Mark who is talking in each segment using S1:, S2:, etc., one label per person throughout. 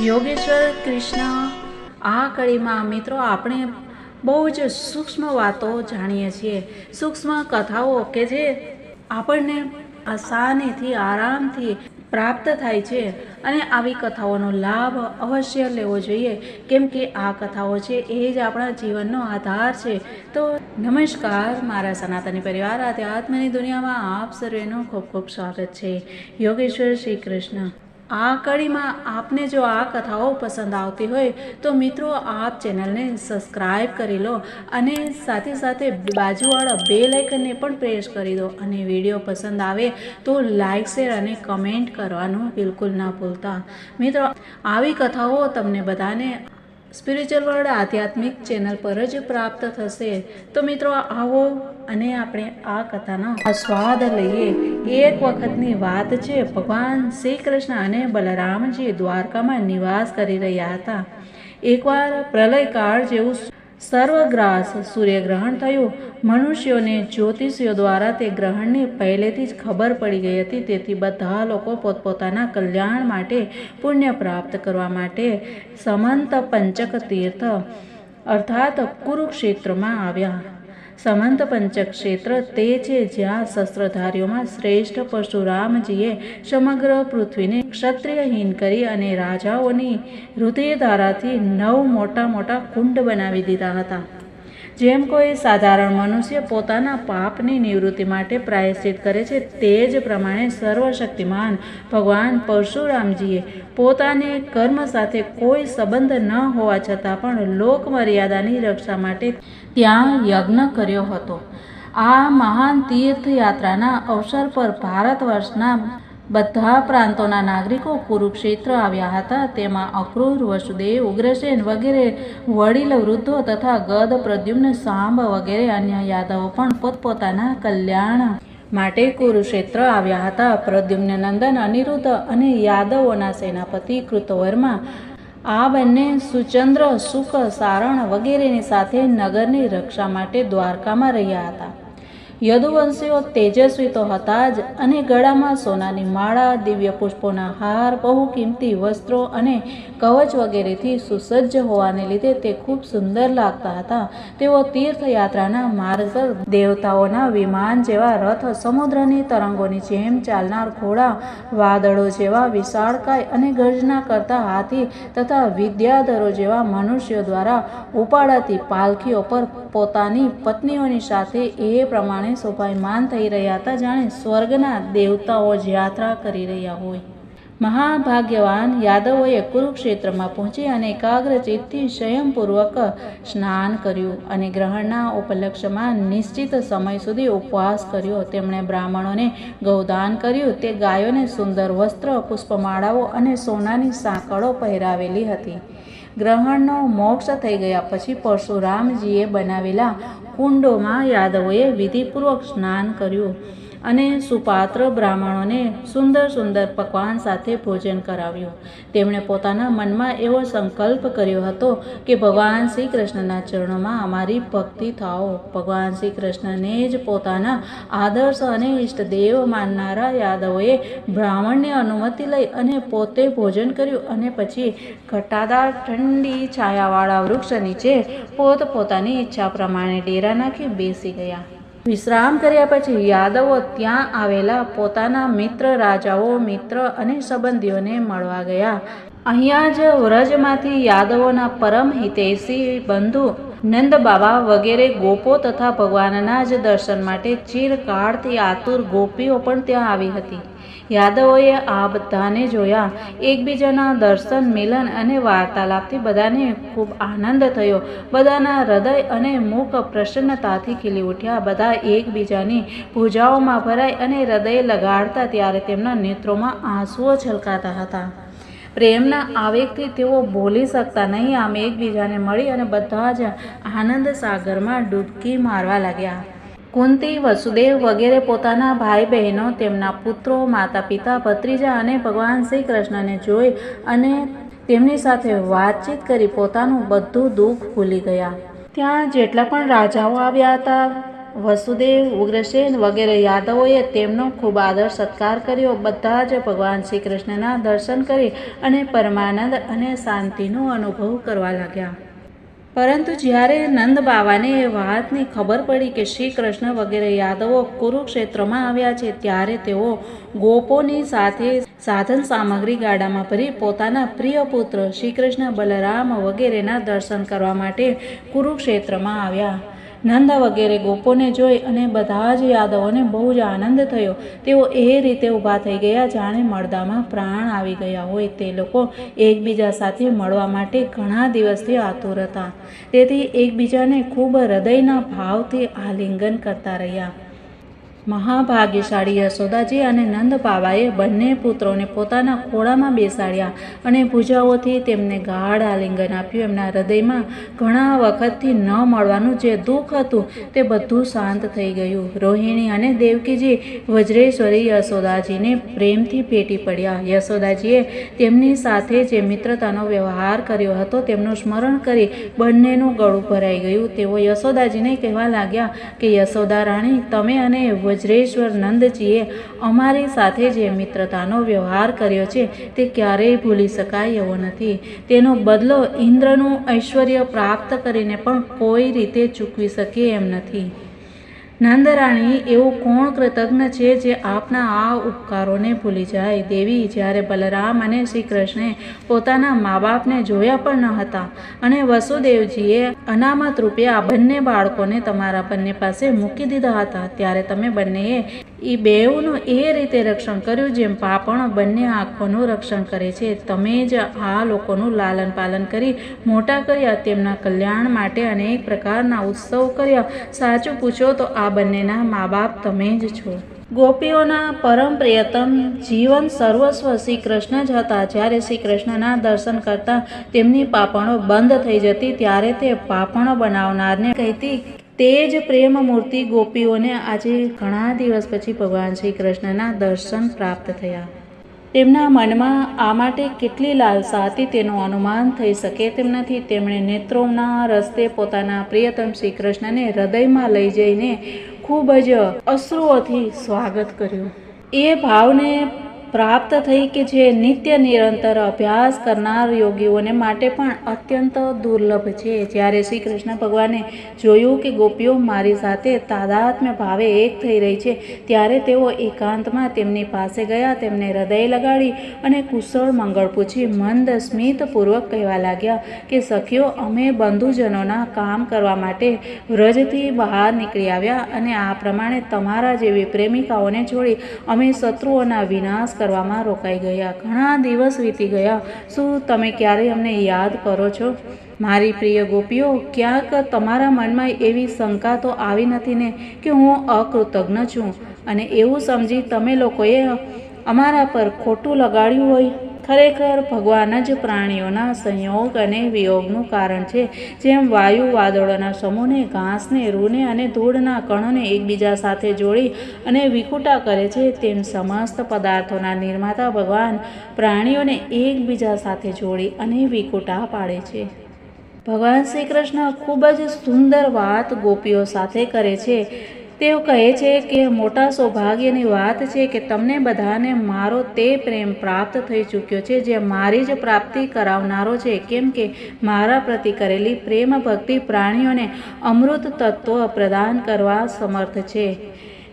S1: યોગેશ્વર કૃષ્ણ, આ કડીમાં મિત્રો આપણે બહુ જ સૂક્ષ્મ વાતો જાણીએ છીએ. સૂક્ષ્મ કથાઓ કે જે આપણને આસાનીથી, આરામથી પ્રાપ્ત થાય છે અને આવી કથાઓનો લાભ અવશ્ય લેવો જોઈએ. કેમ કે આ કથાઓ છે એ જ આપણા જીવનનો આધાર છે. તો નમસ્કાર, મારા સનાતની પરિવાર, આધ્યાત્મની દુનિયામાં આપ સર્વેનું ખૂબ ખૂબ સ્વાગત છે. યોગેશ્વર શ્રી કૃષ્ણ. આ કડીમાં આપને જો આ કથાઓ પસંદ આવતી હોય, તો મિત્રો આપ ચેનલને સબસ્ક્રાઈબ કરી લો અને સાથે સાથે બાજુવાળા બે લાઇકનને પણ પ્રેસ કરી દો. અને વીડિયો પસંદ આવે તો લાઇક, શેર અને કમેન્ટ કરવાનું બિલકુલ ના ભૂલતા. મિત્રો, આવી કથાઓ તમને બધાને સ્પિરિચ્યુઅલ વર્લ્ડ આધ્યાત્મિક ચેનલ પર જ પ્રાપ્ત થશે. તો મિત્રો, આવો અને આપણે આ કથાનો આસ્વાદ લઈએ. એક વખતની વાત છે, ભગવાન શ્રી કૃષ્ણ અને બલરામજી દ્વારકામાં નિવાસ કરી રહ્યા હતા. એકવાર પ્રલયકાળ જેવું સર્વગ્રાસ સૂર્યગ્રહણ થયું. મનુષ્યોને જ્યોતિષીઓ દ્વારા તે ગ્રહણની પહેલેથી જ ખબર પડી ગઈ હતી. તેથી બધા લોકો પોતપોતાના કલ્યાણ માટે પુણ્ય પ્રાપ્ત કરવા માટે સમંત પંચક તીર્થ અર્થાત કુરુક્ષેત્રમાં આવ્યા. સમંત પંચક ક્ષેત્ર તે છે જ્યાં શસ્ત્રધારીઓમાં શ્રેષ્ઠ પરશુરામજીએ સમગ્ર પૃથ્વીને ક્ષત્રિયહીન કરી અને રાજાઓની હૃદયધારાથી નવ મોટા મોટા કુંડ બનાવી દીધા હતા. જેમ કોઈ સાધારણ મનુષ્ય પોતાના પાપની નિવૃત્તિ માટે પ્રાયશ્ચિત કરે છે, તે જ પ્રમાણે સર્વશક્તિમાન ભગવાન પરશુરામજીએ પોતાને કર્મ સાથે કોઈ સંબંધ ન હોવા છતાં પણ લોક મર્યાદાની રક્ષા માટે ત્યાં યજ્ઞ કર્યો હતો. આ મહાન તીર્થયાત્રાના અવસર પર ભારત વર્ષના બધા પ્રાંતોના નાગરિકો કુરુક્ષેત્ર આવ્યા હતા. તેમાં અક્રૂર, વસુદેવ, ઉગ્રસેન વગેરે વડીલ, વૃદ્ધો તથા ગદ, પ્રદ્યુમ્ન, સાંબ વગેરે અન્ય યાદવો પણ પોતપોતાના કલ્યાણ માટે કુરુક્ષેત્ર આવ્યા હતા. પ્રદ્યુમ્ન નંદન, અનિરુદ્ધ અને યાદવોના સેનાપતિ કૃતવર્મા, આ બંને સુચંદ્ર, સુખ, સારણ વગેરેની સાથે નગરની રક્ષા માટે દ્વારકામાં રહ્યા હતા. યદુવંશીઓ તેજસ્વી તો હતા જ અને ગળામાં સોનાની માળા, દિવ્ય પુષ્પોના હાર, બહુ કિંમતી વસ્ત્રો અને કવચ વગેરેથી સુસજ્જ હોવાને લીધે તે ખૂબ સુંદર લાગતા હતા. તેઓ તીર્થયાત્રાના માર્ગ પર દેવતાઓના વિમાન જેવા રથ, સમુદ્રની તરંગોની જેમ ચાલનાર ઘોડા, વાદળો જેવા વિશાળકાય અને ગર્જના કરતા હાથી તથા વિદ્યાધરો જેવા મનુષ્યો દ્વારા ઉપાડાતી પાલખીઓ પર પોતાની પત્નીઓની સાથે એ પ્રમાણે શોભાયમાન થઈ રહ્યા હતા. જાણે સ્વર્ગના દેવતાઓ જ યાત્રા કરી રહ્યા હોય. મહાભાગ્યવાન યાદવોએ કુરુક્ષેત્રમાં પહોંચી અને એકાગ્રચિત્તથી સ્વયંપૂર્વક સ્નાન કર્યું અને ગ્રહણના ઉપલક્ષમાં નિશ્ચિત સમય સુધી ઉપવાસ કર્યો. તેમણે બ્રાહ્મણોને ગૌદાન કર્યું. તે ગાયોને સુંદર વસ્ત્ર, પુષ્પમાળાઓ અને સોનાની સાંકળો પહેરાવેલી હતી. ગ્રહણનો મોક્ષ થઈ ગયા પછી પરશુરામજીએ બનાવેલા કુંડોમાં યાદવોએ વિધિપૂર્વક સ્નાન કર્યું અને સુપાત્ર બ્રાહ્મણોને સુંદર સુંદર પકવાન સાથે ભોજન કરાવ્યું. તેમણે પોતાના મનમાં એવો સંકલ્પ કર્યો હતો કે ભગવાન શ્રી કૃષ્ણના ચરણોમાં અમારી ભક્તિ થાઓ. ભગવાન શ્રી કૃષ્ણને જ પોતાના આદર્શ અને ઇષ્ટદેવ માનનારા યાદવોએ બ્રાહ્મણની અનુમતિ લઈ અને પોતે ભોજન કર્યું અને પછી ઘટાદાર ઠંડી છાયાવાળા વૃક્ષ નીચે પોત પોતાની ઈચ્છા પ્રમાણે ડેરા નાખી બેસી ગયા. વિશ્રામ કર્યા પછી યાદવો ત્યાં આવેલા પોતાના મિત્ર, રાજાઓ, મિત્ર અને સંબંધીઓને મળવા ગયા. અહીંયા જ વ્રજમાંથી યાદવોના પરમ હિતૈષી બંધુ નંદ બાબા વગેરે ગોપો તથા ભગવાનના જ દર્શન માટે ચીરકાળથી આતુર ગોપીઓ પણ ત્યાં આવી હતી. યાદવોએ આ બધાને જોયા. એકબીજાના દર્શન, મિલન અને વાર્તાલાપથી બધાને ખૂબ આનંદ થયો. બધાના હૃદય અને મુખ પ્રસન્નતાથી ખીલી ઉઠ્યા. બધા એકબીજાની પૂજાઓમાં ભરાઈ અને હૃદય લગાડતા ત્યારે તેમના નેત્રોમાં આંસુઓ છલકાતા હતા. પ્રેમના આવેગથી તેઓ બોલી શકતા નહીં. આમ એકબીજાને મળી અને બધા જ આનંદ સાગરમાં ડૂબકી મારવા લાગ્યા. કુંતી, વસુદેવ વગેરે પોતાના ભાઈ બહેનો, તેમના પુત્રો, માતા પિતા, ભત્રીજા અને ભગવાન શ્રી કૃષ્ણને જોઈ અને તેમની સાથે વાતચીત કરી પોતાનું બધું દુઃખ ભૂલી ગયા. ત્યાં જેટલા પણ રાજાઓ આવ્યા હતા, વસુદેવ, ઉગ્રસેન વગેરે યાદવોએ તેમનો ખૂબ આદર સત્કાર કર્યો. બધા જ ભગવાન શ્રી કૃષ્ણના દર્શન કરી અને પરમાનંદ અને શાંતિનો અનુભવ કરવા લાગ્યા. પરંતુ જ્યારે નંદ બાવાને એ વાતની ખબર પડી કે શ્રી કૃષ્ણ વગેરે યાદવો કુરુક્ષેત્રમાં આવ્યા છે, ત્યારે તેઓ ગોપોની સાથે સાધન સામગ્રી ગાડામાં ભરી પોતાના પ્રિય પુત્ર શ્રી કૃષ્ણ બલરામ વગેરેના દર્શન કરવા માટે કુરુક્ષેત્રમાં આવ્યા. નંદ વગેરે ગોપોને જોઈ અને બધા જ યાદવોને બહુ જ આનંદ થયો. તેઓ એ રીતે ઊભા થઈ ગયા જાણે મળદામાં પ્રાણ આવી ગયા હોય તે લોકો એકબીજા સાથે મળવા માટે ઘણા દિવસથી આતુર હતા. તેથી એકબીજાને ખૂબ હૃદયના ભાવથી આલિંગન કરતા રહ્યા. મહાભાગ્યશાળી યશોદાજી અને નંદ બાવાએ બંને પુત્રોને પોતાના ખોળામાં બેસાડ્યા અને ભૂજાઓથી તેમને ગાઢ આલિંગન આપ્યું. એમના હૃદયમાં ઘણા વખતથી ન મળવાનું જે દુઃખ હતું તે બધું શાંત થઈ ગયું. રોહિણી અને દેવકીજી વજ્રેશ્વરી યશોદાજીને પ્રેમથી ભેટી પડ્યા. યશોદાજીએ તેમની સાથે જે મિત્રતાનો વ્યવહાર કર્યો હતો તેમનું સ્મરણ કરી બંનેનું ગળું ભરાઈ ગયું. તેઓ યશોદાજીને કહેવા લાગ્યા કે, યશોદા રાણી, તમે અને વજ્રેશ્વર નંદજીએ અમારી સાથે જે મિત્રતાનો વ્યવહાર કર્યો છે તે ક્યારેય ભૂલી શકાય એવો નથી. તેનો બદલો ઇન્દ્રનું ઐશ્વર્ય પ્રાપ્ત કરીને પણ કોઈ રીતે ચૂકવી શકે એમ નથી. નંદરાણી, એવું કોણ કૃતજ્ઞ છે જે આપના આ ઉપકારોને ભૂલી જાય? દેવી, જ્યારે બલરામ અને શ્રી કૃષ્ણે પોતાના મા બાપને જોયા પણ ન હતા અને વસુદેવજીએ અનામત રૂપે આ બંને બાળકોને તમારા બંને પાસે મૂકી દીધા હતા, ત્યારે તમે બંનેએ એ બેઉનું એ રીતે રક્ષણ કર્યું જેમ પાપણ બંને આંખોનું રક્ષણ કરે છે. તમે જ આ લોકોનું લાલન પાલન કરી, મોટા કર્યા, તેમના કલ્યાણ માટે અનેક પ્રકારના ઉત્સવ કર્યા. સાચું પૂછો તો આ બંનેના મા બાપ તમે જ છો. ગોપીઓના પરમ પ્રિયતમ જીવન સર્વસ્વ શ્રી કૃષ્ણ જ હતા. જ્યારે શ્રી કૃષ્ણના દર્શન કરતા તેમની પાપણો બંધ થઈ જતી, ત્યારે તે પાપણો બનાવનારને કહેતી તે જ પ્રેમ મૂર્તિ ગોપીઓને આજે ઘણા દિવસ પછી ભગવાન શ્રી કૃષ્ણના દર્શન પ્રાપ્ત થયા. તેમના મનમાં આ માટે કેટલી લાલસા હતી તેનું અનુમાન થઈ શકે તેમ નથી. તેમણે નેત્રોના રસ્તે પોતાના પ્રિયતમ શ્રી કૃષ્ણને હૃદયમાં લઈ જઈને ખૂબ જ અશ્રુઓથી સ્વાગત કર્યું. એ ભાવને પ્રાપ્ત થઈ કે જે નિત્ય નિરંતર અભ્યાસ કરનાર યોગીઓને માટે પણ અત્યંત દુર્લભ છે. જ્યારે શ્રી કૃષ્ણ ભગવાને જોયું કે ગોપીઓ મારી સાથે તાદાત્મ્ય ભાવે એક થઈ રહી છે, ત્યારે તેઓ એકાંતમાં તેમની પાસે ગયા, તેમને હૃદય લગાડી અને કુશળ મંગળ પૂછી મંદ સ્મિતપૂર્વક કહેવા લાગ્યા કે, સખીઓ, અમે બંધુજનોના કામ કરવા માટે વ્રજથી બહાર નીકળી આવ્યા અને આ પ્રમાણે તમારા જેવી પ્રેમિકાઓને છોડી અમે શત્રુઓના વિનાશ કરવામાં રોકાઈ ગયા. ઘણા દિવસ વીતી ગયા. શું તમે ક્યારે અમને યાદ કરો છો? મારી પ્રિય ગોપીઓ, ક્યાંક તમારા મનમાં એવી શંકા તો આવી નથી ને કે હું અકૃતજ્ઞ છું? અને એવું સમજી તમે લોકોએ અમારા પર ખોટું લગાડ્યું હોય? ખરેખર ભગવાન જ પ્રાણીઓના સંયોગ અને વિયોગનું કારણ છે. જેમ વાયુ વાદળોના સમૂહને, ઘાસને, રૂને અને ધૂળના કણોને એકબીજા સાથે જોડી અને વિકુટા કરે છે, તેમ સમસ્ત પદાર્થોના નિર્માતા ભગવાન પ્રાણીઓને એકબીજા સાથે જોડી અને વિકુટા પાડે છે. ભગવાન શ્રી કૃષ્ણ ખૂબ જ સુંદર વાત ગોપીઓ સાથે કરે છે. તેઓ કહે છે કે મોટા સૌભાગ્યની વાત છે કે તમને બધાને મારો તે પ્રેમ પ્રાપ્ત થઈ ચૂક્યો છે, જે મારી જ પ્રાપ્તિ કરાવનારો છે. કેમ કે મારા પ્રતિ કરેલી પ્રેમ ભક્તિ પ્રાણીઓને અમૃત તત્વ પ્રદાન કરવા સમર્થ છે.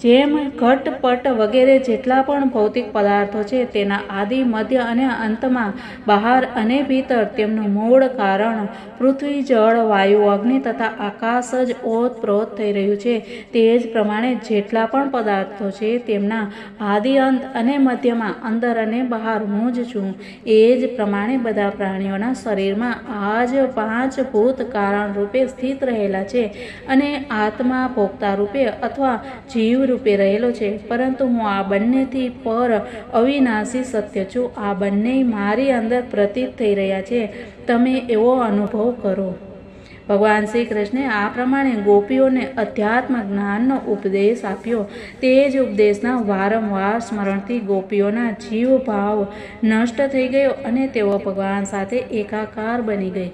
S1: જેમ ઘટપટ વગેરે જેટલા પણ ભૌતિક પદાર્થો છે, તેના આદિ, મધ્ય અને અંતમાં બહાર અને ભીતર તેમનું મૂળ કારણ પૃથ્વી, જળ, વાયુ, અગ્નિ તથા આકાશ જ ઓતપ્રોત થઈ રહ્યું છે. તે જ પ્રમાણે જેટલા પણ પદાર્થો છે, તેમના આદિ, અંત અને મધ્યમાં અંદર અને બહાર હું જ છું. એ જ પ્રમાણે બધા પ્રાણીઓના શરીરમાં આ જ પાંચ ભૂત કારણ રૂપે સ્થિત રહેલા છે અને આત્મા ભોગતા રૂપે અથવા જીવ રૂપે રહેલો છે, પરંતુ હું આ બંનેથી પર અવિનાશી સત્ય છું. આ બંને મારી અંદર પ્રતીત થઈ રહ્યા છે. તમે એવો અનુભવ કરો. ભગવાન શ્રી કૃષ્ણે આ પ્રમાણે ગોપીઓને અધ્યાત્મ જ્ઞાનનો ઉપદેશ આપ્યો. તે જ ઉપદેશના વારંવાર સ્મરણથી ગોપીઓના જીવ ભાવ નષ્ટ થઈ ગયો અને તેઓ ભગવાન સાથે એકાકાર બની ગઈ.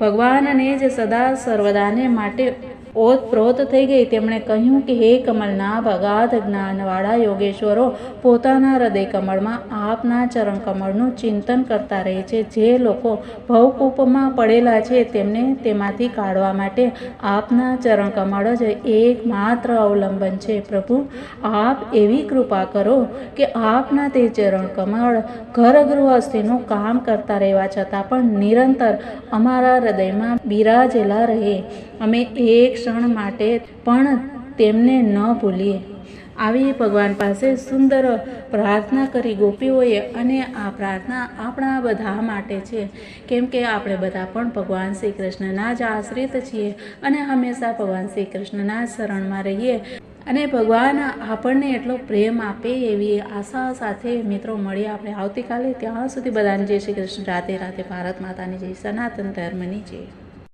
S1: ભગવાનને જ સદા સર્વદાને માટે ઓતપ્રોત થઈ ગઈ. તેમણે કહ્યું કે, હે કમલના ભગાધ જ્ઞાનવાળા યોગેશ્વરો, પોતાના હૃદય કમળમાં આપના ચરણ કમળનું ચિંતન કરતા રહે છે. જે લોકો ભવકૂપમાં પડેલા છે, તેમને તેમાંથી કાઢવા માટે આપના ચરણ કમળ જ એકમાત્ર અવલંબન છે. પ્રભુ, આપ એવી કૃપા કરો કે આપના તે ચરણ કમળ ઘર ગૃહસ્થીનું કામ કરતા રહેવા છતાં પણ નિરંતર અમારા હૃદયમાં બિરાજેલા રહે. અમે એક ક્ષણ માટે પણ તેમને ન ભૂલીએ. આવી ભગવાન પાસે સુંદર પ્રાર્થના કરી ગોપીઓએ અને આ પ્રાર્થના આપણા બધા માટે છે. કેમ કે આપણે બધા પણ ભગવાન શ્રી કૃષ્ણના જ આશ્રિત છીએ અને હંમેશા ભગવાન શ્રી કૃષ્ણના શરણમાં રહીએ અને ભગવાન આપણને એટલો પ્રેમ આપે એવી આશા સાથે મિત્રો મળીએ આપણે આવતીકાલે ત્યાં સુધી બધાને જય શ્રી કૃષ્ણ. રાતે રાતે ભારત માતાની જય. સનાતન ધર્મની જય.